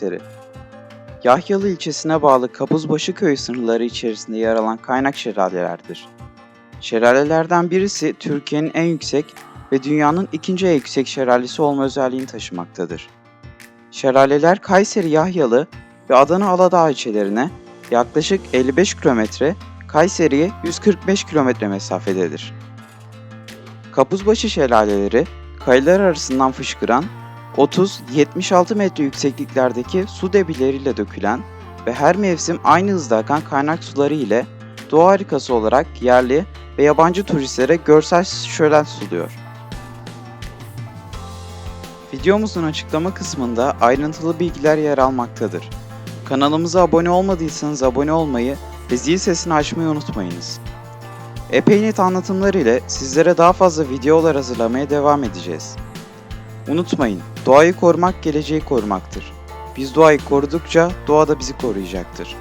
Kayseri. Yahyalı ilçesine bağlı Kabuzbaşı köyü sınırları içerisinde yer alan kaynak şelalelerdir. Şelalelerden birisi Türkiye'nin en yüksek ve dünyanın ikinci en yüksek şelalesi olma özelliğini taşımaktadır. Şelaleler Kayseri Yahyalı ve Adana Aladağ ilçelerine yaklaşık 55 kilometre, Kayseri'ye 145 kilometre mesafededir. Kapuzbaşı şelaleleri, kayalar arasından fışkıran 30-76 metre yüksekliklerdeki su debileriyle dökülen ve her mevsim aynı hızda akan kaynak suları ile doğa harikası olarak yerli ve yabancı turistlere görsel şölen sunuyor. Videomuzun açıklama kısmında ayrıntılı bilgiler yer almaktadır. Kanalımıza abone olmadıysanız abone olmayı ve zil sesini açmayı unutmayınız. Epey net anlatımlar ile sizlere daha fazla videolar hazırlamaya devam edeceğiz. Unutmayın, doğayı korumak geleceği korumaktır. Biz doğayı korudukça doğa da bizi koruyacaktır.